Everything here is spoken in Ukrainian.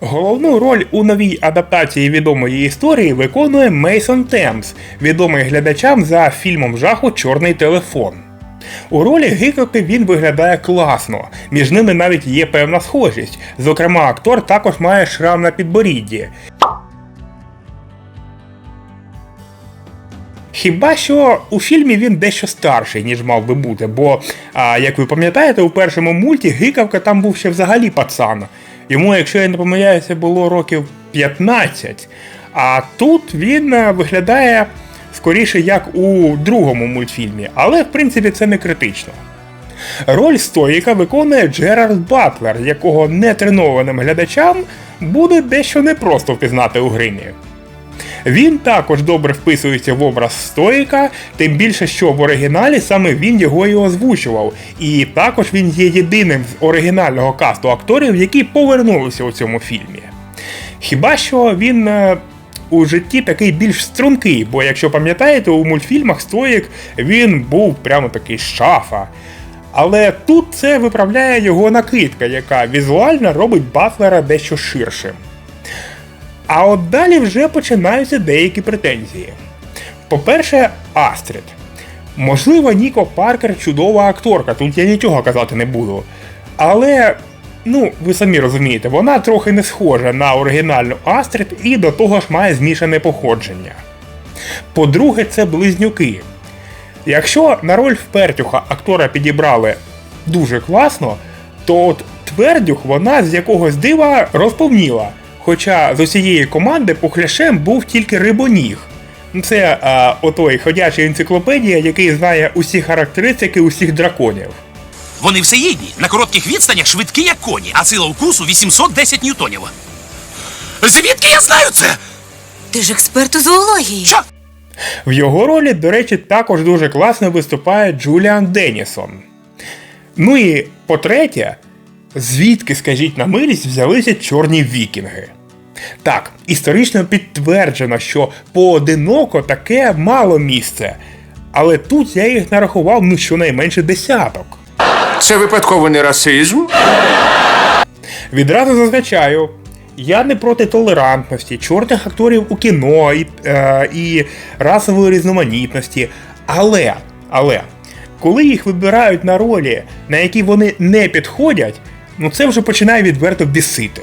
Головну роль у новій адаптації відомої історії виконує Мейсон Темс, відомий глядачам за фільмом жаху Чорний телефон. У ролі Гікоки він виглядає класно, між ними навіть є певна схожість. Зокрема, актор також має шрам на підборідді. Хіба що у фільмі він дещо старший, ніж мав би бути, бо, а, як ви пам'ятаєте, у першому мульті Гикавка там був ще взагалі пацан. Йому, якщо я не помиляюся, було років 15. А тут він е, виглядає скоріше як у другому мультфільмі, але в принципі це не критично. Роль стоїка виконує Джерард Батлер, якого нетренованим глядачам буде дещо непросто впізнати у гримі. Він також добре вписується в образ стоїка, тим більше, що в оригіналі саме він його і озвучував. І також він є єдиним з оригінального касту акторів, які повернулися у цьому фільмі. Хіба що він е, у житті такий більш стрункий, бо якщо пам'ятаєте, у мультфільмах Стоїк він був прямо такий шафа. Але тут це виправляє його накидка, яка візуально робить Батлера дещо ширшим. А от далі вже починаються деякі претензії. По-перше, Астрід. Можливо, Ніко Паркер чудова акторка, тут я нічого казати не буду. Але, ну, ви самі розумієте, вона трохи не схожа на оригінальну Астрід і до того ж має змішане походження. По-друге, це близнюки. Якщо на роль впертюха актора підібрали дуже класно, то от твердюх вона з якогось дива розповніла. Хоча з усієї команди пухляшем був тільки рибоніг. Ну, Це а, отой ходячий енциклопедія, який знає усі характеристики усіх драконів. Вони всеїдні, на коротких відстанях швидкі, як коні, а сила укусу 810 ньютонів. Звідки я знаю це? Ти ж експерт у зоології. Що? В його ролі, до речі, також дуже класно виступає Джуліан Денісон. Ну і по-третє, звідки, скажіть на милість, взялися чорні вікінги? Так, історично підтверджено, що поодиноко таке мало місце. Але тут я їх нарахував ну щонайменше десяток. Це випадково не расизм? Відразу зазначаю, я не проти толерантності, чорних акторів у кіно і, е, і расової різноманітності. Але, але, коли їх вибирають на ролі, на які вони не підходять, ну це вже починає відверто бісити.